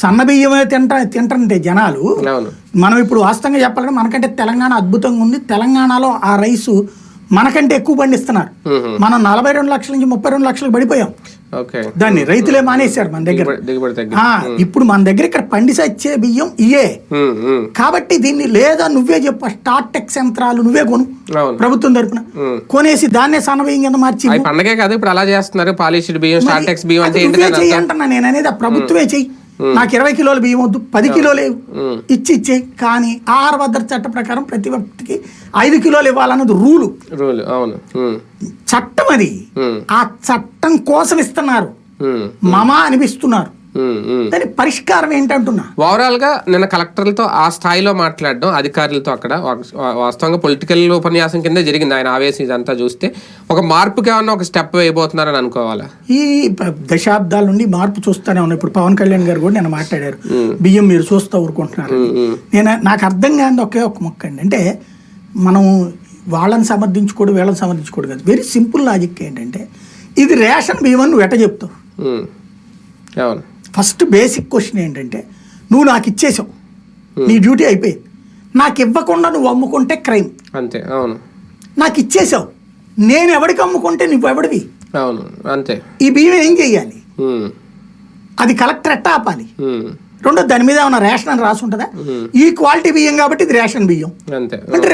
సన్న బియ్యమే తింటా తింటుంటే జనాలు. మనం ఇప్పుడు వాస్తవంగా చెప్పాలంటే మనకంటే తెలంగాణ అద్భుతంగా ఉంది. తెలంగాణలో ఆ రైసు మనకంటే ఎక్కువ పండిస్తున్నారు. మనం నలభై రెండు లక్షల నుంచి ముప్పై రెండు లక్షలకు పడిపోయాం. దాన్ని రైతులే మానేశారు మన దగ్గర. ఇప్పుడు మన దగ్గర ఇక్కడ పండి సచ్చే బియ్యం ఇయే. కాబట్టి దీన్ని లేదా నువ్వే చెప్ప స్టార్టెక్స్ యంత్రాలు నువ్వే కొను. ప్రభుత్వం తరపున. కొనేసి దాన్నే సన్నబియ్యం కింద మార్చి పండగే కాదు ఇప్పుడు అలా చేస్తున్నారు. పాలిష్డ్ బియ్యం స్టార్టెక్స్ బియ్యం అంటే నేను అనేది ఆ ప్రభుత్వమే చెయ్యి. నాకు ఇరవై కిలోల బియ్యం వద్దు పది కిలోలు. ఇచ్చి ఇచ్చేయి కానీ ఆహార భద్రత చట్ట ప్రకారం ప్రతి వ్యక్తికి ఐదు కిలోలు ఇవ్వాలన్నది రూలు. రూల్ అవును. చట్టం అది. ఆ చట్టం కోసం ఇస్తున్నారు. మమ అనిపిస్తున్నారు. దాని పరిష్కారం ఏంటంటున్నా? ఓవరాల్గా నిన్న కలెక్టర్లతో ఆ స్థాయిలో మాట్లాడడం అధికారులతో అక్కడ వాస్తవంగా పొలిటికల్ ఉపన్యాసం కింద జరిగింది. ఆయన ఆవేశం ఇదంతా చూస్తే ఒక మార్పుకి ఏమన్నా ఒక స్టెప్ వేయబోతున్నారని అనుకోవాలా? ఈ దశాబ్దాల నుండి మార్పు చూస్తూనే ఉన్నాయి ఇప్పుడు పవన్ కళ్యాణ్ గారు కూడా నేను మాట్లాడారు. బియ్యం మీరు చూస్తూ ఊరుకుంటున్నారు నేను నాకు అర్థం కాని ఒకే ఒక మొక్క అండి. అంటే మనం వాళ్ళని సమర్థించుకోడు వీళ్ళని సమర్థించుకోడు కాదు. వెరీ సింపుల్ లాజిక్ ఏంటంటే ఇది రేషన్ బియ్యం అని ఎట్ట చెప్తావు? అవును ఫస్ట్ బేసిక్ క్వశ్చన్ ఏంటంటే నువ్వు నాకు ఇచ్చేసావు. నీ డ్యూటీ అయిపోయింది. నాకు ఇవ్వకుండా నువ్వు అమ్ముకుంటే క్రైమ్. అంతే అవును. నాకు ఇచ్చేసావు. నేను ఎవడికి అమ్ముకుంటే నువ్వు ఎవడివి? అవును అంతే. ఈ బియ్యం ఏం చెయ్యాలి ఉమ్, అది కలెక్టర్ ఎట్టా ఆపాలి? ఉమ్, రెండో దాని మీద ఏమైనా రేషన్ అని రాసి ఉంటుందా? ఈ క్వాలిటీ బియ్యం కాబట్టి ఇది రేషన్ బియ్యం. అంతే అంటే